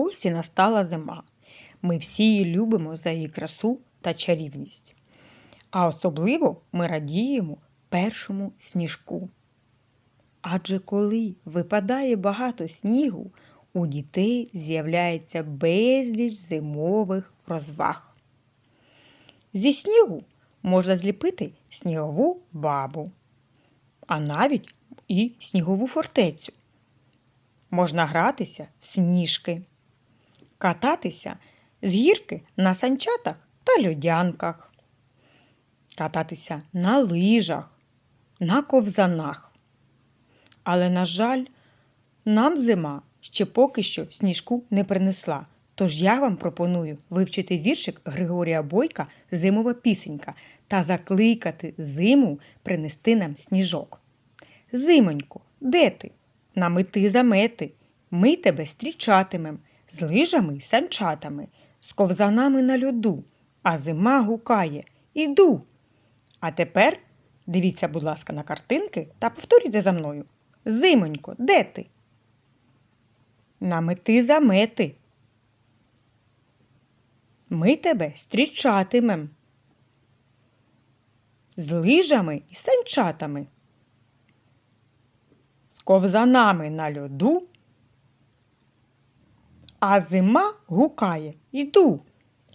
Ось і настала зима. Ми всі її любимо за її красу та чарівність. А особливо ми радіємо першому сніжку. Адже коли випадає багато снігу, у дітей з'являється безліч зимових розваг. Зі снігу можна зліпити снігову бабу, а навіть і снігову фортецю. Можна гратися в сніжки, кататися з гірки на санчатах та льодянках, кататися на лижах, на ковзанах. Але, на жаль, нам зима ще поки що сніжку не принесла. Тож я вам пропоную вивчити віршик Григорія Бойка Зимова пісенька та закликати зиму принести нам сніжок. Зимонько, де ти? На мети замети. Ми тебе стрічатимем з лижами й санчатами, з ковзанами на льоду, а зима гукає Іду. А тепер дивіться, будь ласка, на картинки та повторюйте за мною. Зимонько, де ти? На мети замети. Ми тебе стрічатимем. З лижами і санчатами. З ковзанами на льоду. А зима гукає Іду.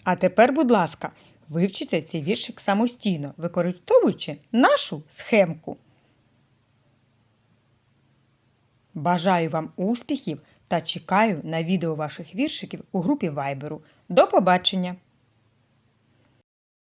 А тепер, будь ласка, вивчите цей віршик самостійно, використовуючи нашу схемку. Бажаю вам успіхів та чекаю на відео ваших віршиків у групі Вайберу. До побачення!